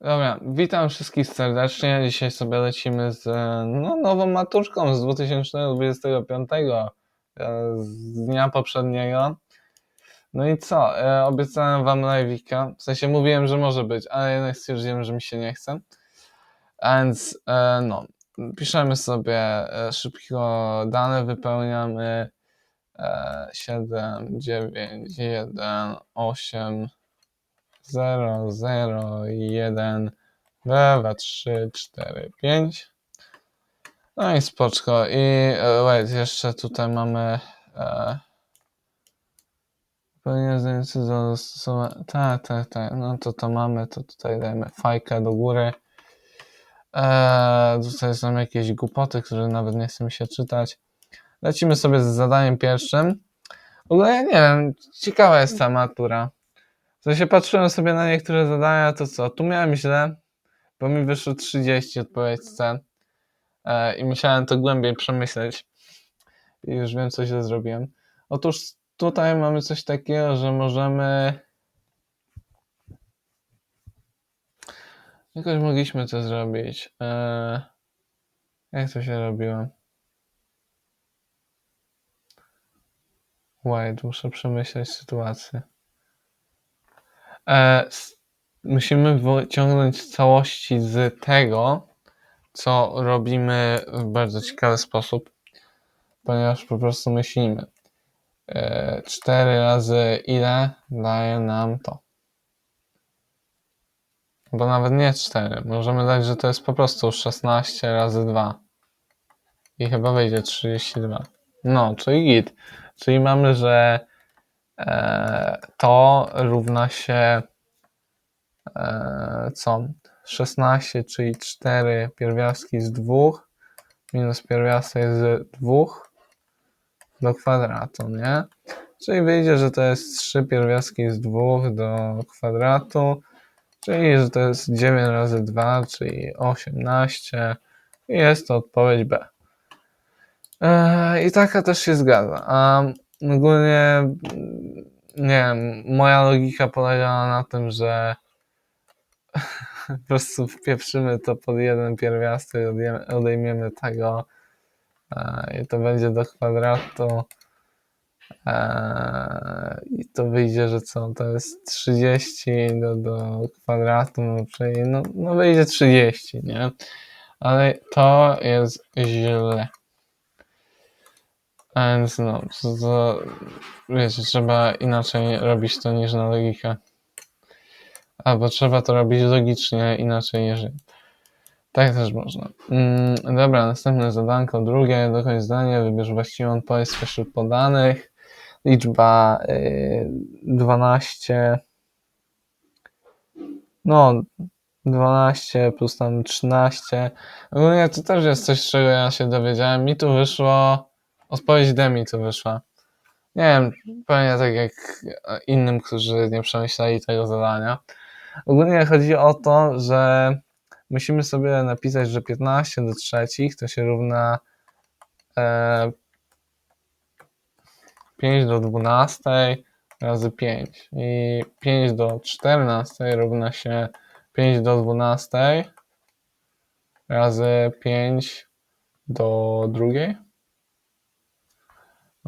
Dobra, witam wszystkich serdecznie. Dzisiaj sobie lecimy z e, no, nową maturką z 2025, e, z dnia poprzedniego. No i co? E, Obiecałem wam live'ika. W sensie mówiłem, że może być, ale jednak stwierdziłem, że mi się nie chce. Więc no, piszemy sobie szybko dane, wypełniamy e, 7, 9, 1, 8, 0, 0, 1, 2, 3, 4, 5. No i spoczko. I e, wait, jeszcze tutaj mamy e, pełnienie zdjęcia do zastosowania. Tak, tak, tak. No to to mamy, to tutaj dajemy fajkę do góry. E, tutaj są jakieś głupoty, które nawet nie chcę mi się czytać. Lecimy sobie z zadaniem pierwszym. W ogóle ja nie wiem, ciekawa jest ta matura. W sensie patrzyłem sobie na niektóre zadania, to co? Tu miałem źle, bo mi wyszło 30 odpowiedź C. E, I musiałem to głębiej przemyśleć. I już wiem, co źle zrobiłem. Otóż tutaj mamy coś takiego, że możemy. Jakoś mogliśmy to zrobić. E, jak to się robiło? Wait, muszę przemyśleć sytuację. E, musimy wyciągnąć całości z tego, co robimy w bardzo ciekawy sposób, ponieważ po prostu myślimy. E, 4 razy ile daje nam to? Bo nawet nie 4. Możemy dać, że to jest po prostu 16 razy 2. I chyba wyjdzie 32. No, czyli git. Czyli mamy, że e, to równa się e, co? 16, czyli 4 pierwiastki z 2 minus pierwiastek z 2 do kwadratu, nie? Czyli wyjdzie, że to jest 3 pierwiastki z 2 do kwadratu, czyli że to jest 9 razy 2, czyli 18 i jest to odpowiedź B. Eee, I taka też się zgadza. Ogólnie, nie wiem, moja logika polegała na tym, że po prostu wpieprzymy to pod jeden pierwiastek, odejmiemy tego e, i to będzie do kwadratu. E, I to wyjdzie, że co? To jest 30 do, do kwadratu, no, czyli no, no wyjdzie 30, nie? Ale to jest źle. A więc no, to, to wiecie, trzeba inaczej robić to niż na logikę. Albo trzeba to robić logicznie, inaczej niż. Tak też można. Mm, dobra, następne zadanko, drugie, dokończ zdanie, wybierz właściwą odpowiedź spośród podanych. Liczba y, 12. No, 12 plus tam 13. Ogólnie to też jest coś, czego ja się dowiedziałem. Mi tu wyszło, odpowiedź D mi tu wyszła. Nie wiem, pewnie tak jak innym, którzy nie przemyśleli tego zadania. Ogólnie chodzi o to, że musimy sobie napisać, że 15 do trzecich to się równa e, 5 do 12 razy 5 i 5 do 14 równa się 5 do 12 razy 5 do drugiej.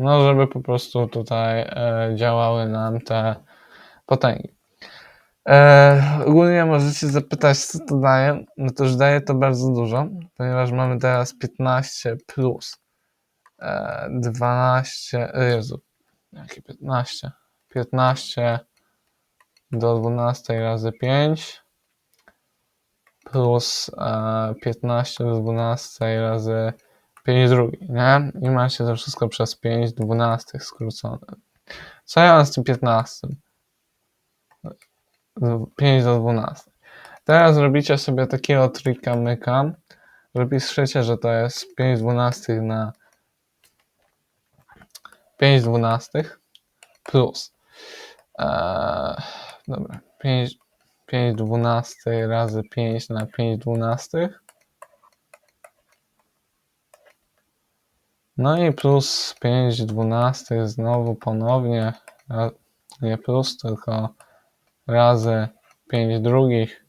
No, żeby po prostu tutaj e, działały nam te potęgi. E, ogólnie możecie zapytać, co to daje. No to już daje to bardzo dużo, ponieważ mamy teraz 15 plus e, 12, e, Jezu, jakie 15? 15 do 12 razy 5 plus e, 15 do 12 razy 5 drugi, nie? I macie to wszystko przez 5 12 skrócone. Co ja mam z tym 15? 5 do 12. Teraz robicie sobie takiego trika myka, że piszecie, że to jest 5 12 na 5 12 plus eee, dobra, 5, 5 12 razy 5 na 5 12 no i plus 5 12 znowu ponownie nie plus, tylko razy 5 drugich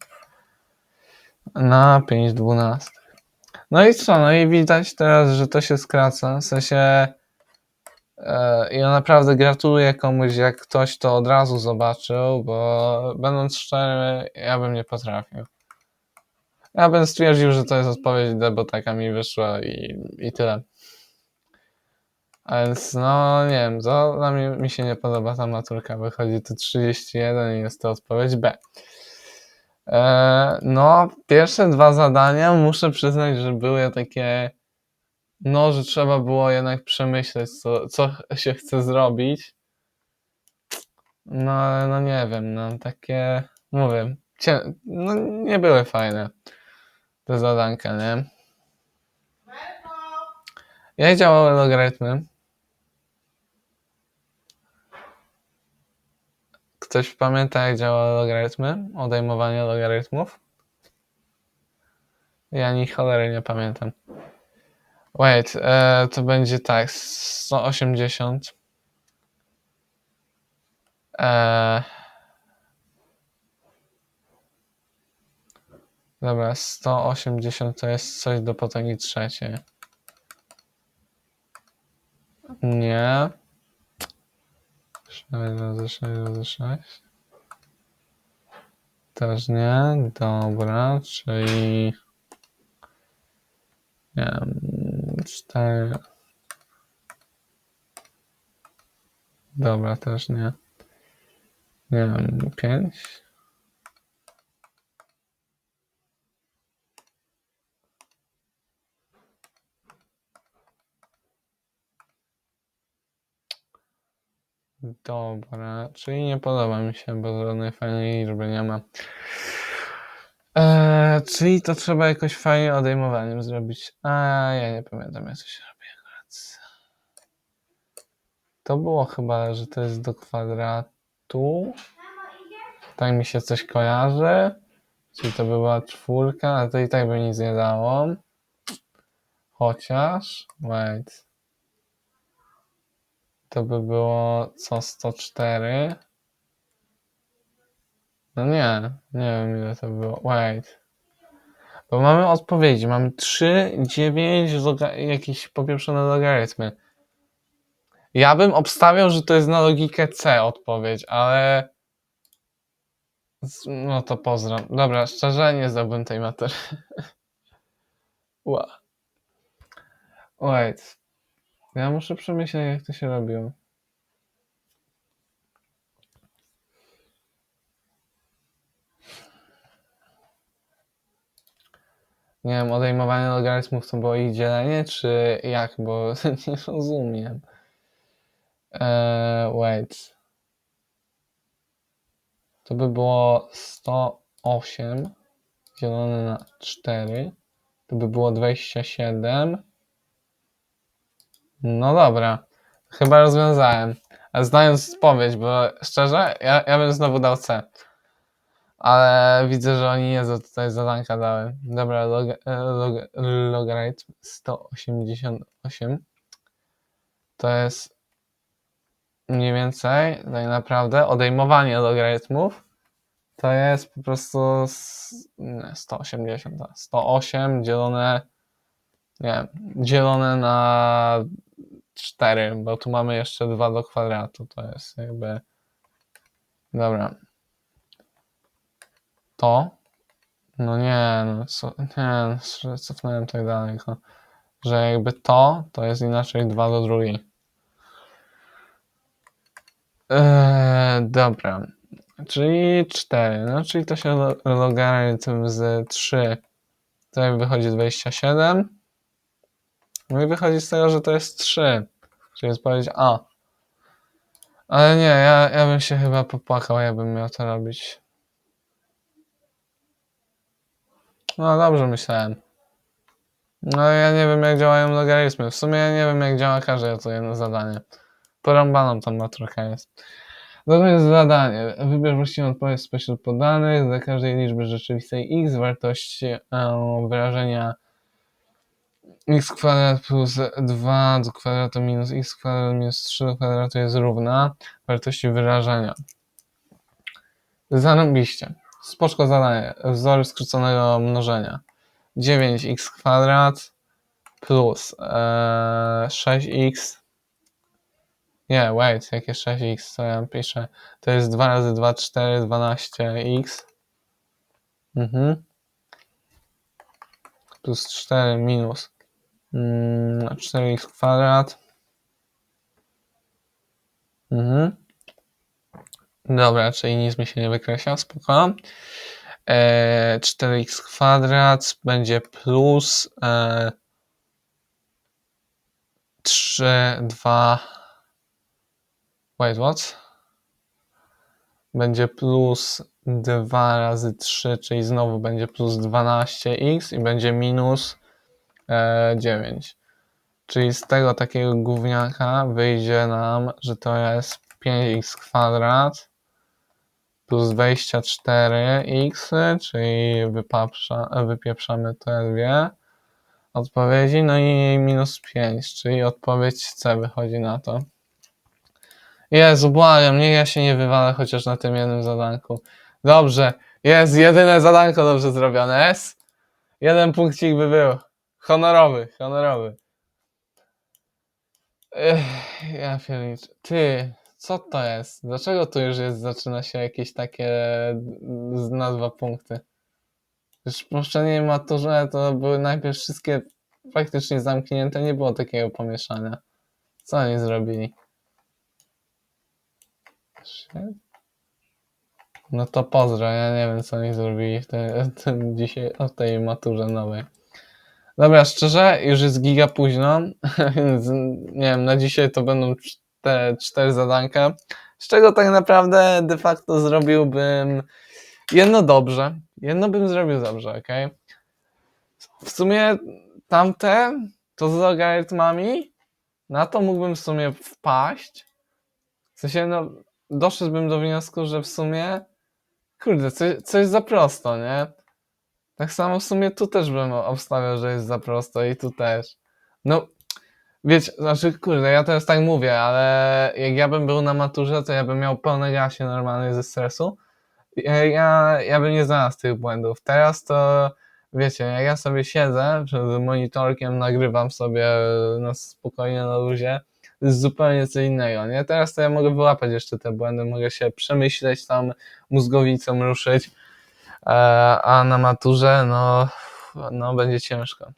na 5 dwunastych. No i co? No i widać teraz, że to się skraca. W sensie e, ja naprawdę gratuluję komuś, jak ktoś to od razu zobaczył, bo będąc szczery, ja bym nie potrafił. Ja bym stwierdził, że to jest odpowiedź D, bo taka mi wyszła i, i tyle. Więc no nie wiem, to dla mnie mi się nie podoba ta maturka. Wychodzi tu 31 i jest to odpowiedź B. E, no, pierwsze dwa zadania muszę przyznać, że były takie, no, że trzeba było jednak przemyśleć, co, co się chce zrobić. No, ale no nie wiem, no, takie, mówię, cię, no, nie były fajne te zadanka, nie? Jak działały logarytmy? Ktoś pamięta, jak działały logarytmy? Odejmowanie logarytmów? Ja ni cholery nie pamiętam. Wait, e, to będzie tak, 180. E, dobra, 180 to jest coś do potęgi trzeciej. Nie. 6 razy 6 razy 6. Też nie. Dobra, czyli... Nie wiem, 4... Dobra, też nie. Nie wiem, 5? Dobra, czyli nie podoba mi się, bo żadnej fajnej liczby nie ma. Eee, czyli to trzeba jakoś fajnie odejmowaniem zrobić. A ja nie pamiętam, jak to się robi akurat. To było chyba, że to jest do kwadratu. Tak mi się coś kojarzy. Czyli to była czwórka, ale to i tak by nic nie dało. Chociaż, wait. To by było co 104. No nie, nie wiem ile to było. Wait. Bo mamy odpowiedzi. Mamy 3, 9, loga- jakieś popieprzone logarytmy. Ja bym obstawiał, że to jest na logikę C odpowiedź, ale. No to pozdram. Dobra, szczerze nie zdałbym tej materii. Wait. Ja muszę przemyśleć, jak to się robiło. Nie wiem, odejmowanie logarytmów to było ich dzielenie, czy jak, bo nie rozumiem. Eee, wait. To by było 108 dzielone na 4. To by było 27. No dobra. Chyba rozwiązałem. Ale znając odpowiedź, bo szczerze, ja, ja bym znowu dał C. Ale widzę, że oni nie za tutaj zadanka dały. Dobra, log, e, log, logarytm 188 to jest mniej więcej tak naprawdę odejmowanie logarytmów to jest po prostu nie, 180, tak, 108 dzielone nie wiem, dzielone na 4, bo tu mamy jeszcze 2 do kwadratu, to jest jakby dobra. To? No nie, no, co, nie, no, cofnąłem tak daleko, że jakby to, to jest inaczej 2 do drugiej. Eee, dobra, czyli 4, no czyli to się lo- logarytm z 3, tutaj wychodzi 27, no i wychodzi z tego, że to jest 3, czyli jest odpowiedź A. Ale nie, ja, ja bym się chyba popłakał, jakbym miał to robić. No dobrze myślałem. No ja nie wiem jak działają logarytmy. W sumie ja nie wiem jak działa każde to jedno zadanie. Porąbaną tą maturkę jest. Natomiast zadanie. Wybierz właściwą odpowiedź spośród podanych. Dla każdej liczby rzeczywistej x wartość e, wyrażenia x kwadrat plus 2 do kwadratu minus x kwadrat minus 3 do kwadratu jest równa wartości wyrażenia. Zarobiście. Spoczko zadanie. Wzory skróconego mnożenia. 9x kwadrat plus e, 6x. Nie, wait, jakie 6x, co ja piszę? To jest 2 razy 2, 4, 12x. Mhm. Plus 4 minus 4x kwadrat. Mhm. Dobra, czyli nic mi się nie wykreśla, spoko. E, 4x kwadrat będzie plus e, 3, 2. Wait, what? Będzie plus 2 razy 3, czyli znowu będzie plus 12x i będzie minus e, 9. Czyli z tego takiego gówniaka wyjdzie nam, że to jest 5x kwadrat plus 24x, czyli wypaprza, wypieprzamy te dwie odpowiedzi, no i minus 5, czyli odpowiedź C wychodzi na to. Jezu, błagam, niech ja się nie wywalę chociaż na tym jednym zadanku. Dobrze, jest jedyne zadanko dobrze zrobione, jest? Jeden punkcik by był. Honorowy, honorowy. Ech, ja pierniczę. Ty, co to jest? Dlaczego tu już jest, zaczyna się jakieś takie z- na dwa punkty? Już w poprzedniej maturze to były najpierw wszystkie praktycznie zamknięte, nie było takiego pomieszania. Co oni zrobili? No to pozdro, ja nie wiem co oni zrobili w tym dzisiaj, o tej maturze nowej. Dobra, szczerze, już jest giga późno, więc nie wiem, na dzisiaj to będą te cztery zadanka, z czego tak naprawdę de facto zrobiłbym jedno dobrze, jedno bym zrobił dobrze, ok? W sumie tamte, to z logarytmami, na to mógłbym w sumie wpaść. W sensie, no, doszedłbym do wniosku, że w sumie, kurde, coś, coś za prosto, nie? Tak samo w sumie tu też bym obstawiał, że jest za prosto i tu też. No, wiecie, znaczy, kurde, ja teraz tak mówię, ale jak ja bym był na maturze, to ja bym miał pełne gasie normalnie ze stresu. Ja, ja, ja bym nie znalazł tych błędów. Teraz to, wiecie, jak ja sobie siedzę przed monitorkiem, nagrywam sobie na spokojnie na luzie, zupełnie co innego, nie? Teraz to ja mogę wyłapać jeszcze te błędy, mogę się przemyśleć tam, mózgowicą ruszyć, a na maturze, no, no będzie ciężko.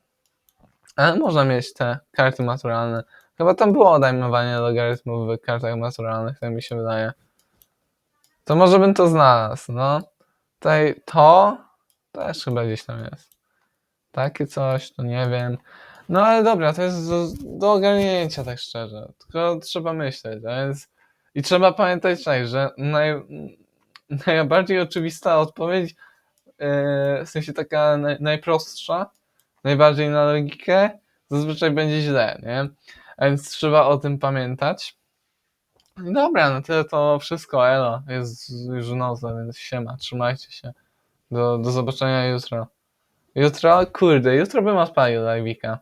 Ale można mieć te karty maturalne. Chyba tam było odejmowanie logarytmów w kartach maturalnych, tak mi się wydaje. To może bym to znalazł, no. Tutaj to też chyba gdzieś tam jest. Takie coś, to nie wiem. No ale dobra, to jest do, do ogarnięcia, tak szczerze. Tylko trzeba myśleć, a więc... I trzeba pamiętać tak, że naj, najbardziej oczywista odpowiedź, w sensie taka naj, najprostsza, najbardziej na logikę, zazwyczaj będzie źle, nie? Więc trzeba o tym pamiętać. No Dobra, no tyle to wszystko, elo. Jest już noc, więc siema, trzymajcie się. Do, do zobaczenia jutro. Jutro? Kurde, jutro bym odpalił live'ika.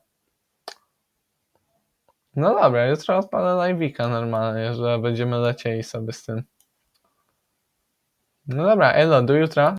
No dobra, jutro odpalę live'ika normalnie, że będziemy lecieli sobie z tym. No dobra, elo, do jutra.